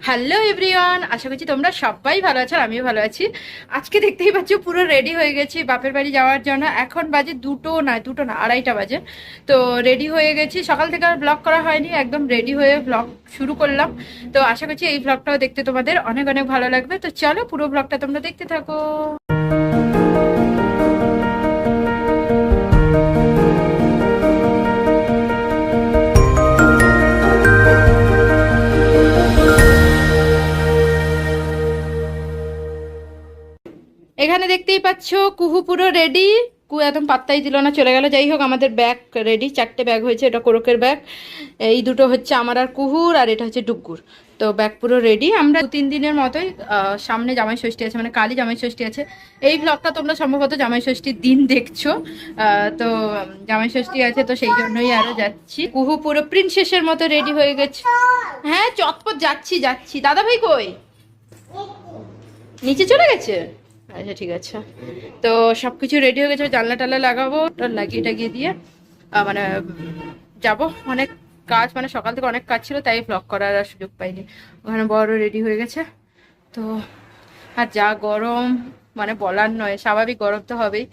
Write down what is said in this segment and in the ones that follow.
Hello everyone আশা করছি তোমরা সবাই ভালো আছো আমিও ভালো আছি। আজকে দেখতেই পাচ্ছ পুরো রেডি হয়ে গেছি বাপের বাড়ি যাওয়ার জন্য। এখন বাজে দুটো না দুটো না, আড়াইটা বাজে। তো রেডি হয়ে গেছি। সকাল থেকে আর ব্লগ করা হয়নি, একদম রেডি হয়ে ব্লগ শুরু করলাম। তো আশা করছি এই ব্লগটাও দেখতে তোমাদের অনেক অনেক ভালো লাগবে। তো চলো পুরো ব্লগটা তোমরা দেখতে থাকো। পাচ্ছ? কুহু পুরো রেডি কু একদম পাত্তাই দিল না, চলে গেল। যাই হোক, আমাদের ব্যাগ রেডি চারটে ব্যাগ হয়েছে, এটা কোরকের ব্যাগ এই দুটো হচ্ছে আমার আর কুহুর, আর এটা হচ্ছে ডুগ্গুর তো ব্যাগ পুরো রেডি আমরা দু তিন দিনের মতোই সামনে জামাই ষষ্ঠী আছে মানে কালই জামাই ষষ্ঠী আছে। এই ব্লগটা তোমরা সম্ভবত জামাই ষষ্ঠীর দিন দেখছ। তো, জামাই ষষ্ঠী আছে, তো সেই জন্যই আরও যাচ্ছি। কুহু পুরো প্রিন্সেসের মতো রেডি হয়ে গেছে। হ্যাঁ চটপট যাচ্ছি যাচ্ছি। দাদা ভাই কই? নিচে চলে গেছে? আচ্ছা ঠিক আছে। তো সব কিছু রেডি হয়ে গেছে জানলা টাল্লা লাগাবো লাগিয়ে টাগিয়ে দিয়ে মানে যাব। অনেক কাজ মানে সকাল থেকে অনেক কাজ ছিল, তাই ব্লগ করার আর সুযোগ পাইনি। ওখানে বড় রেডি হয়ে গেছে। তো, আর যা গরম মানে বলার নয়, স্বাভাবিক গরম তো হবেই।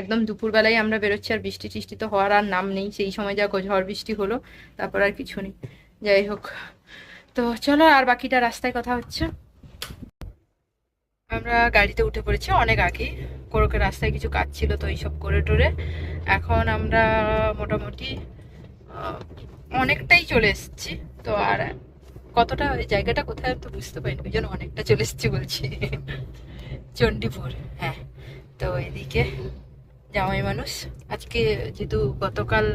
একদম দুপুরবেলায় আমরা বেরোচ্ছি, আর বৃষ্টি টিষ্টি তো হওয়ার আর নাম নেই। সেই সময় যা ঝড় বৃষ্টি হলো, তারপর আর কিছু নেই। যাই হোক। তো চলো, আর বাকিটা রাস্তায় কথা হচ্ছে। আমরা গাড়িতে উঠে পড়েছি অনেক আগে। কোরকের রাস্তায় কিছু কাজ ছিল তো এইসব করে টোরে। এখন আমরা মোটামুটি অনেকটাই চলে এসেছি। তো আর কতটা ওই জায়গাটা কোথায় তো বুঝতে পারিনি। ওই জন্য অনেকটা চলে এসেছি বলছি। চণ্ডীপুর হ্যাঁ। তো এদিকে জামাই মানুষ। আজকে যেহেতু গতকাল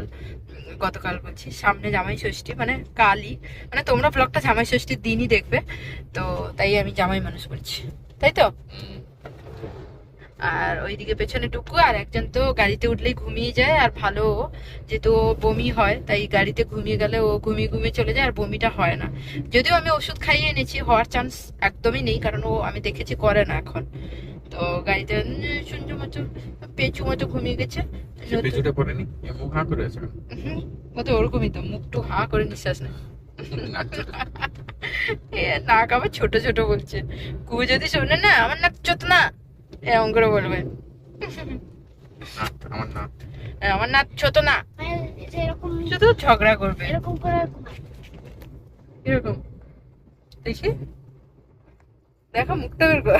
গতকাল বলছি, সামনে জামাই ষষ্ঠী মানে কালই। মানে তোমরা ব্লগটা জামাই ষষ্ঠীর দিনই দেখবে। তো তাই আমি জামাই মানুষ বলছি। তাই তো? আর ওইদিকে পেছনে টুকু আর একজন তো গাড়িতে উঠলেই ঘুমিয়ে যায় আর ভালো যেহেতু ও বমি হয় তাই গাড়িতে ঘুমিয়ে গেলে ও ঘুমিয়ে ঘুমিয়ে চলে যায় আর বমিটা হয় না। যদিও আমি ওষুধ খাইয়ে এনেছি হওয়ার চান্স একদমই নেই কারণ ও আমি দেখেছি করে না এখন। তো গাড়িতে শুনছো মতো পেঁচু মতো ঘুমিয়ে গেছে। সে পেছুটা পড়েনি? মুখ হাঁ করে আছে? ও তো ওরকমই তো মুখটু হাঁ করে নিঃশ্বাস নেয়। এ নাক আবার ছোট ছোট বলছে। কু যদি শোনে না আমার নাক ছোট না। এরকম করে বলবে। আমার নাক। আমার নাক ছোট না। শুধু ঝগড়া করবে। এরকম। করে এরকম দেখি। দেখো মুখটা বের কর।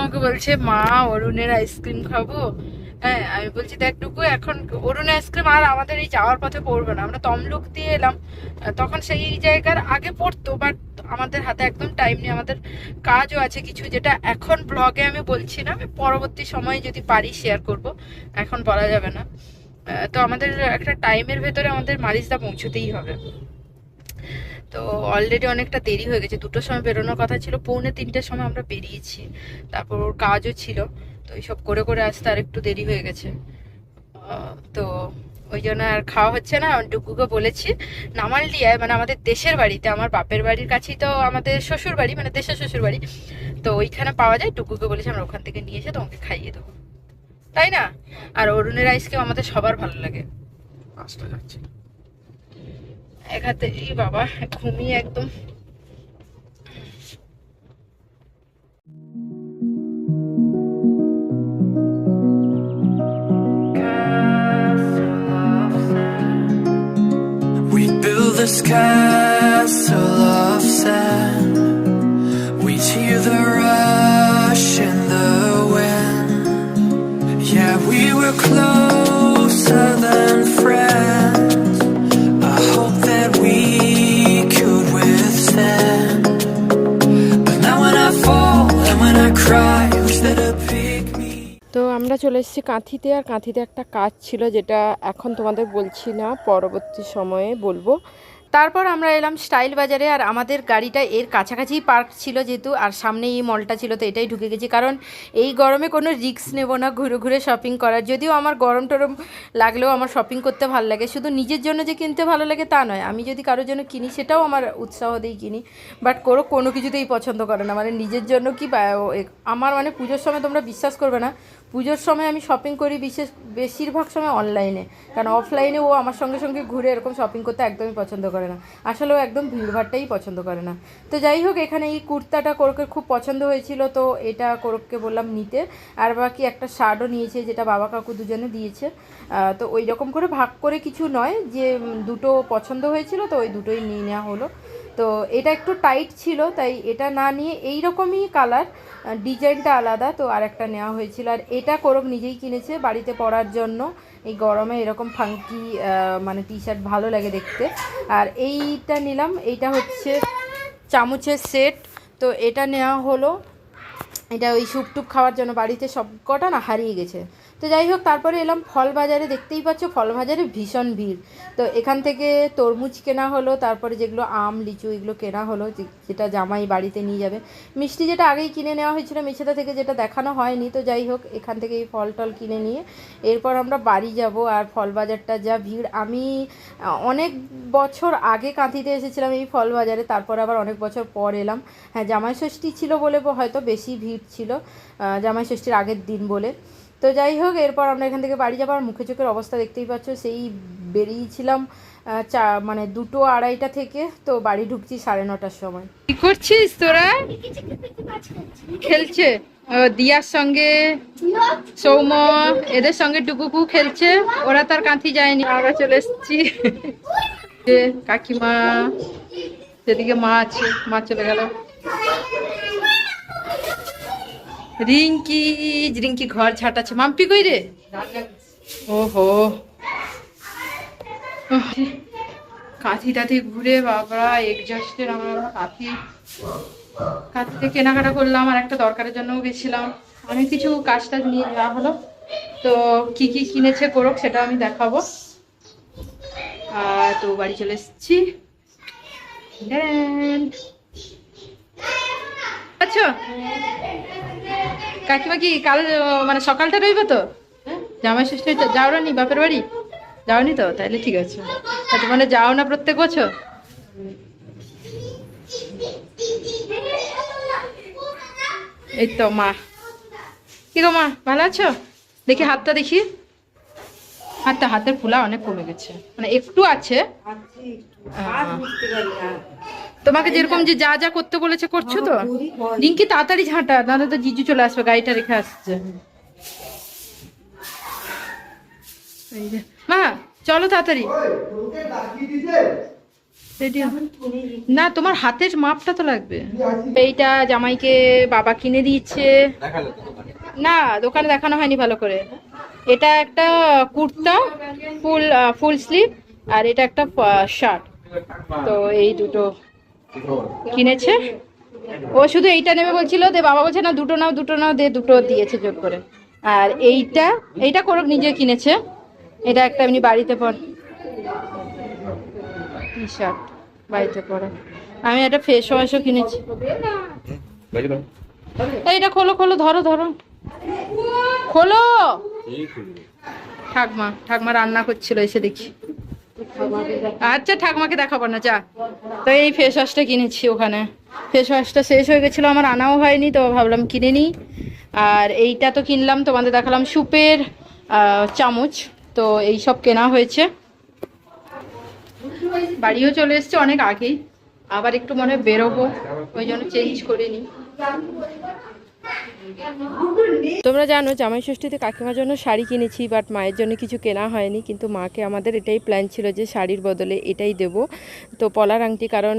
আমাকে বলছে মা অরুণের আইসক্রিম খাব। হ্যাঁ আমি বলছি দেখ টুকু, এখন অরুণের আইসক্রিম আর আমাদের এই যাওয়ার পথে পড়বে না। আমরা তমলুক দিয়ে এলাম, তখন সেই জায়গার আগে পড়তো বাট আমাদের হাতে একদম টাইম নেই, আমাদের কাজও আছে কিছু, যেটা এখন ব্লগে আমি বলছি না, আমি পরবর্তী সময়ে যদি পারি শেয়ার করব, এখন বলা যাবে না। তো আমাদের একটা টাইমের ভেতরে আমাদের মারিচদা পৌঁছতেই হবে। তো অলরেডি অনেকটা দেরি হয়ে গেছে, দুটোর সময় বেরোনোর কথা ছিল, পৌনে তিনটের সময় আমরা বেরিয়েছি, তারপর ওর কাজও ছিল। তো এইসব করে করে আসতে আর একটু দেরি হয়ে গেছে। তো ওই জন্য আর খাওয়া হচ্ছে না ডুকুকে বলেছি নামালডিয়ায় মানে আমাদের দেশের বাড়িতে আমার বাপের বাড়ির কাছেই তো আমাদের শ্বশুর বাড়ি মানে দেশের শ্বশুর বাড়ি। তো ওইখানে পাওয়া যায় টুকুকে বলেছি আমরা ওখান থেকে নিয়ে এসে তোমাকে খাইয়ে দেবো। তাই না? আর অরুণের আইসক্রিম আমাদের সবার ভালো লাগে। যাচ্ছে। এক হাতে এই বাবা ঘুমিয়ে একদম। This castle এসেছি কাঁথিতে আর কাঁথিতে একটা কাজ ছিল যেটা এখন তোমাদের বলছি না, পরবর্তী সময়ে বলব। তারপর আমরা এলাম স্টাইল বাজারে, আর আমাদের গাড়িটা এর কাছাকাছি পার্ক ছিল যেহেতু, আর সামনে এই মলটা ছিল, তো এটাই ঢুকে গেছি। কারণ এই গরমে কোনো রিস্ক নেব না ঘুরে ঘুরে শপিং করার। যদিও আমার গরম টরম লাগলেও আমার শপিং করতে ভালো লাগে। শুধু নিজের জন্য যে কিনতে ভালো লাগে তা নয়, আমি যদি কারোর জন্য কিনি সেটাও আমার উৎসাহ দিয়েই কিনি। বাট কোনো কোনো কিছুতেই পছন্দ করে না। মানে নিজের জন্য কি আমার মানে পুজোর সময় তোমরা বিশ্বাস করবে না। পুজোর সময় আমি শপিং করি বিশেষ, বেশিরভাগ সময় অনলাইনে কারণ অফলাইনে ও আমার সঙ্গে সঙ্গে ঘুরে এরকম শপিং করতে একদমই পছন্দ করে না। আসলে একদম ভিড়ভাড়টাই পছন্দ করে না। তো যাই হোক, এখানে এই কুর্তাটা কোরকের খুব পছন্দ হয়েছিল, তো এটা কোরককে বললাম নিতে। আর বাকি একটা শার্টও নিয়েছে, যেটা বাবা কাকু দুজনে দিয়েছে। তো ওই রকম করে ভাগ করে কিছু নয়, যে দুটো পছন্দ হয়েছিল, তো ওই দুটোই নিয়ে নেওয়া হলো। তো এটা একটু টাইট ছিল, তাই এটা না নিয়ে এই রকমই কালার ডিজাইনটা আলাদা, তো আর একটা নেওয়া হয়েছিল। আর এটা কোরক নিজেই কিনেছে বাড়িতে পরার জন্য। এই গরমে এরকম ফাঙ্কি মানে টি শার্ট ভালো লাগে দেখতে। আর এইটা নিলাম, এইটা হচ্ছে চামচের সেট তো এটা নেওয়া হলো। এটা ওই স্যুপ টুপ খাওয়ার জন্য বাড়িতে সব কটা না হারিয়ে গেছে। তো যাই হোক, তারপরে এলাম ফল বাজারে দেখতেই পাচ্ছ ফল বাজারে ভীষণ ভিড়। তো এখান থেকে তরমুজ কেনা হলো, তারপরে যেগুলো আম, লিচু, এগুলো কেনা হলো যেটা জামাই বাড়িতে নিয়ে যাবে। মিষ্টি যেটা আগেই কিনে নেওয়া হয়েছিল, মেছেদা থেকে যেটা দেখানো হয়নি। তো যাই হোক, এখান থেকে এই ফল টল কিনে নিয়ে এরপর আমরা বাড়ি যাব আর ফল বাজারটা যা ভিড়। আমি অনেক বছর আগে কাঁথিতে এসেছিলাম এই ফল বাজারে তারপর আবার অনেক বছর পর এলাম। হ্যাঁ জামাই ষষ্ঠী ছিল বলে হয়তো বেশি ভিড় ছিল জামাই ষষ্ঠীর আগের দিন বলে। তো যাই হোক, এরপর আমরা এখান থেকে বাড়ি যাবার মুখে চোখের অবস্থা দেখতেই পাচ্ছ, সেই বেরিয়েছিলাম চা মানে দুটো আড়াইটা থেকে। তো বাড়ি ঢুকছি সাড়ে নটার সময়। কি করছিস তোরা? খেলছে। দিয়ার সঙ্গে সৌম এদের সঙ্গে টুকুকু খেলছে। ওরা তার কাঁথি যায়নি। আমরা চলে এসেছি। কাকিমা, সেদিকে মা আছে, মা চলে গেল। রিঙ্কি রিঙ্কি ঘর ঝাঁটাচ্ছে মাম্পি কই রে? ওহো। কাঁথি টাথি ঘুরে বাবা এক্সস্টের আমরা কাঁথি। কাঁথিতে কেনাকাটা করলাম আর একটা দরকারের জন্যও গেছিলাম। অনেক কিছু কাজ টাজ নিয়ে যাওয়া হলো। তো কি কি কিনেছে করুক সেটা আমি দেখাবো। আর তো বাড়ি চলে এসেছি। আচ্ছা। কাকিমা কি কাল মানে সকালটা রইবে তো? জামাই ষষ্ঠী যাও নি বাপের বাড়ি? যাওনি তো? তাহলে ঠিক আছে। মানে যাও না প্রত্যেক বছর? এই তো মা। কি গো মা, ভালো আছো? দেখি হাতটা দেখি। হাতটা, হাতের ফুলা অনেক কমে গেছে। মানে একটু আছে। তোমাকে যেরকম যে যা যা করতে বলেছে করছ তো। রিঙ্কি তাড়াতাড়ি ঝাঁটা নাহলে তো জিজু চলে আসবে গাড়িটা রেখে আসছে। এই মা চলো তাড়াতাড়ি। না তোমার হাতের মাপটা তো লাগবে। এইটা জামাইকে বাবা কিনে দিচ্ছে দেখাল তো দোকানে। না দোকানে দেখানো হয়নি ভালো করে। এটা একটা কুর্তা ফুল ফুল স্লিভ আর এটা একটা শার্ট। তো এই দুটো কিনেছে? ও শুধু এইটা নেবে বলছিল দে বাবা বলছে না দুটো নাও দুটো নাও দে দুটো দিয়েছে জোর করে। আর এইটা এইটা করুক নিজে কিনেছে। এটা একটা এমনি বাড়িতে পর টি শার্ট বাড়িতে পরে। আমি একটা ফেস ওয়াশও কিনেছি। এইটা খোলো খোলো ধরো ধরো। খোলো। ঠাকমা ঠাকমা রান্না করছিল এসে দেখি। আচ্ছা ঠাকুমাকে দেখাবো না, যা। তো এই ফেস ওয়াশটা কিনেছি ওখানে। ফেস ওয়াশটা শেষ হয়ে গেছিল, আমার আনাও হয়নি, তো ভাবলাম কিনে নিই। আর এইটা তো কিনলাম, তোমাদের দেখালাম সুপের চামচ। তো এই সব কেনা হয়েছে। বাড়িও চলে এসছে অনেক আগেই। আবার একটু মনে হয় বেরোবো, ওই জন্য চেঞ্জ করে নিই। তোমরা জানো জামাই ষষ্ঠীতে কাকিমার জন্য শাড়ি কিনেছি বাট মায়ের জন্য কিছু কেনা হয়নি। কিন্তু মাকে আমাদের এটাই প্ল্যান ছিল যে শাড়ির বদলে এটাই দেব। তো পলার আংটি, কারণ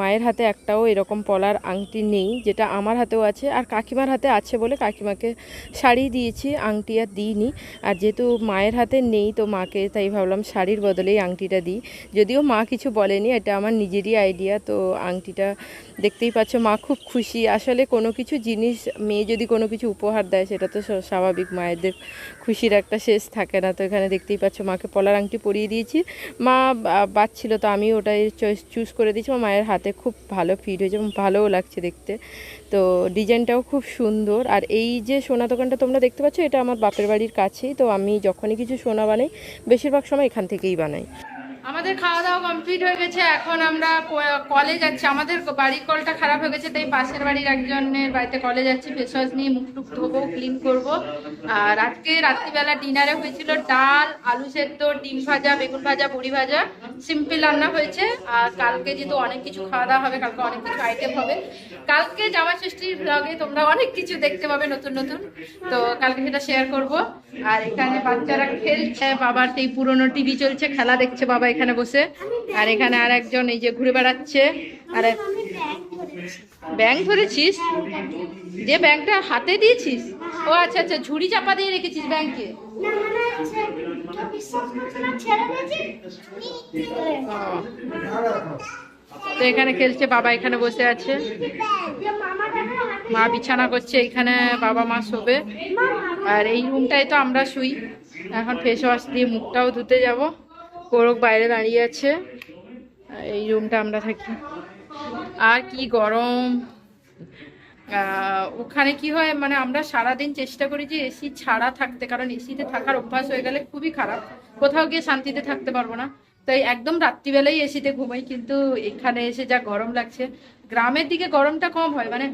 মায়ের হাতে একটাও এরকম পলার আংটি নেই, যেটা আমার হাতেও আছে, আর কাকিমার হাতে আছে বলে কাকিমাকে শাড়ি দিয়েছি, আংটি আর দিইনি। আর যেহেতু মায়ের হাতে নেই, তো মাকে তাই ভাবলাম শাড়ির বদলেই আংটিটা দিই। যদিও মা কিছু বলেনি, এটা আমার নিজেরই আইডিয়া তো আংটিটা দেখতেই পাচ্ছ মা খুব খুশি। আসলে কোনো কিছু জিনিস মেয়ে যদি কোনো কিছু উপহার দেয়, সেটা তো স্বাভাবিক। মায়েদের খুশির একটা শেষ থাকে না। তো এখানে দেখতেই পাচ্ছ, মাকে পলার আংটি পরিয়ে দিয়েছি। মা বাচ্ছিল, তো আমি ওটাই চয়েস চুজ করে দিয়েছি। আমার মায়ের হাতে খুব ভালো ফিট হয়েছে এবং ভালোও লাগছে দেখতে। তো ডিজাইনটাও খুব সুন্দর। আর এই যে সোনা দোকানটা তোমরা দেখতে পাচ্ছ, এটা আমার বাপের বাড়ির কাছেই। তো আমি যখনই কিছু সোনা বানাই, বেশিরভাগ সময় এখান থেকেই বানাই। আমাদের খাওয়া দাওয়া কমপ্লিট হয়ে গেছে, এখন আমরা কলে যাচ্ছি। আমাদের বাড়ির কলটা খারাপ হয়ে গেছে, তাই পাশের বাড়ির একজনের বাড়িতে কলে যাচ্ছি। ফেস ওয়াশ নিয়ে মুখ টুক ধোবো ক্লিন করব। আর আজকে রাত্রিবেলা ডিনারে হয়েছিল ডাল, আলু সেদ্ধ, ডিম ভাজা, বেগুন ভাজা, বড়ি ভাজা। সিম্পল রান্না হয়েছে, আর কালকে যেহেতু অনেক কিছু খাওয়া দাওয়া হবে, কালকে অনেক কিছু আইটেম হবে। কালকে জামা ষষ্ঠীর ব্লগে তোমরা অনেক কিছু দেখতে পাবে নতুন নতুন। তো কালকে সেটা শেয়ার করব। আর এখানে বাচ্চারা খেলছে, বাবার সেই পুরনো টিভি চলছে, খেলা দেখছে বাবা এখানে বসে। আর এখানে আর একজন এই যে ঘুরে বেড়াচ্ছে। আর ব্যাংক ধরেছিস? যে ব্যাংকটা হাতে দিয়েছিস? ও আচ্ছা আচ্ছা ঝুড়ি চাপা দিয়ে রেখেছিস ব্যাংকে? মনে তো এখানে খেলছে, বাবা এখানে বসে আছে। মা বিছানা করছে, এখানে বাবা মা শোবে। আর এই রুমটায় তো আমরা শুই। এখন ফেস ওয়াশ দিয়ে মুখটাও ধুতে যাব। কোরক বাইরে দাঁড়িয়ে আছে। এই রুমটা আমরা থাকি। আর কি গরম। ওখানে কি হয় মানে আমরা সারাদিন চেষ্টা করি যে এসি ছাড়া থাকতে, কারণ এসিতে থাকার অভ্যাস হয়ে গেলে খুবই খারাপ। কোথাও গিয়ে শান্তিতে থাকতে পারব না। তাই একদম রাত্রিবেলাই এসিতে ঘুমাই, কিন্তু এখানে এসে যা গরম লাগছে, গ্রামের দিকে গরমটা কম হয় মানে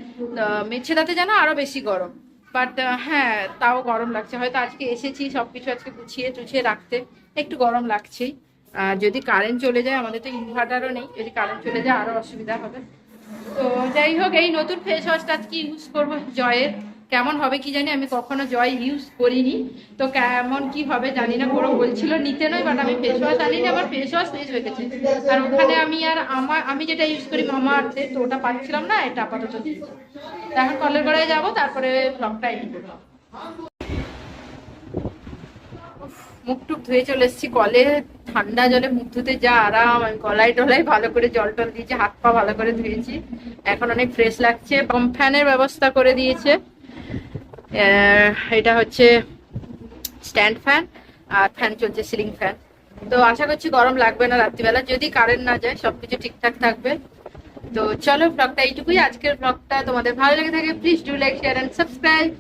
মেছেদাতে যেন আরও বেশি গরম। বাট হ্যাঁ তাও গরম লাগছে। হয়তো আজকে এসেছি, সবকিছু আজকে গুছিয়ে টুছিয়ে রাখতে, একটু গরম লাগছেই। আর যদি কারেন্ট চলে যায়, আমাদের তো ইনভার্টারও নেই, যদি কারেন্ট চলে যায়, আরও অসুবিধা হবে। তো যাই হোক, এই নতুন ফেস ওয়াশটা আজকে ইউজ করব? জয়ের। কেমন হবে কি জানি, আমি কখনো জয় ইউজ করিনি। তো কেমন কি হবে জানি না, কোনো বলছিল নিতে নয় বাট আমি ফেস ওয়াশ আনিনি আবার ফেস ওয়াশ শেষ হয়ে গেছে। আর ওখানে আমি আর আমার, আমি যেটা ইউজ করি মামা আর্থে তো ওটা পাচ্ছিলাম না, এটা আপাতত দিয়েছি এখন কলের গোড়ায় যাব, তারপরে ব্লগটা এডিট করব। মুখ টুক ধুয়ে চলে এসেছি। কলে ঠান্ডা জলে মুখ ধুতে যা আরাম। আমি গলায় টলায় ভালো করে জল টল দিয়েছি, হাত পা ভালো করে ধুয়েছি। এখন অনেক ফ্রেশ লাগছে। ফ্যানের ব্যবস্থা করে দিয়েছে। এটা হচ্ছে স্ট্যান্ড ফ্যান আর ফ্যান চলছে সিলিং ফ্যান তো আশা করছি গরম লাগবে না রাত্রিবেলা। যদি কারেন্ট না যায়, সবকিছু ঠিকঠাক থাকবে। তো চলো ব্লগটা এইটুকুই। আজকের ব্লগটা তোমাদের ভালো লেগে থাকে please do like share and subscribe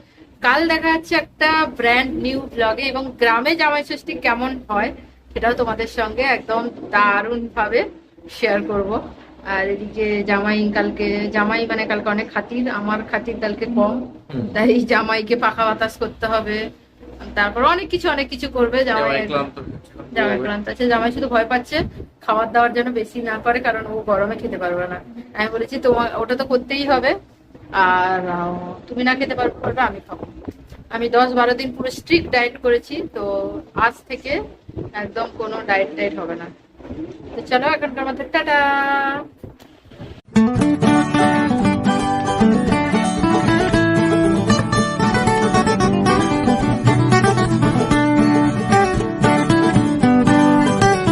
কাল দেখা যাচ্ছে একটা ব্র্যান্ড নিউ ব্লগে এবং গ্রামে জামাই ষষ্ঠী কেমন হয় সেটাও তোমাদের সঙ্গে একদম দারুণ ভাবে শেয়ার করব। আর এদিকে জামাই কালকে জামাই মানে কালকে অনেক খাতির আমার খাতির কালকে কম তাই জামাইকে পাখা বাতাস করতে হবে। তারপর অনেক কিছু অনেক কিছু করবে জামাই জামাই ক্লান্ত আছে জামাই শুধু ভয় পাচ্ছে খাবার দাবার যেন বেশি না করে কারণ ও গরমে খেতে পারবে না। আমি বলেছি তোমার ওটা তো করতেই হবে। আর তুমি না খেতে পারবে, আমি খাব। আমি দশ বারো দিন পুরো স্ট্রিক্ট ডায়েট করেছি, তো আজ থেকে একদম কোনো ডায়েট টাইট হবে না। তো চলো এখনকার মধ্যে টাটা!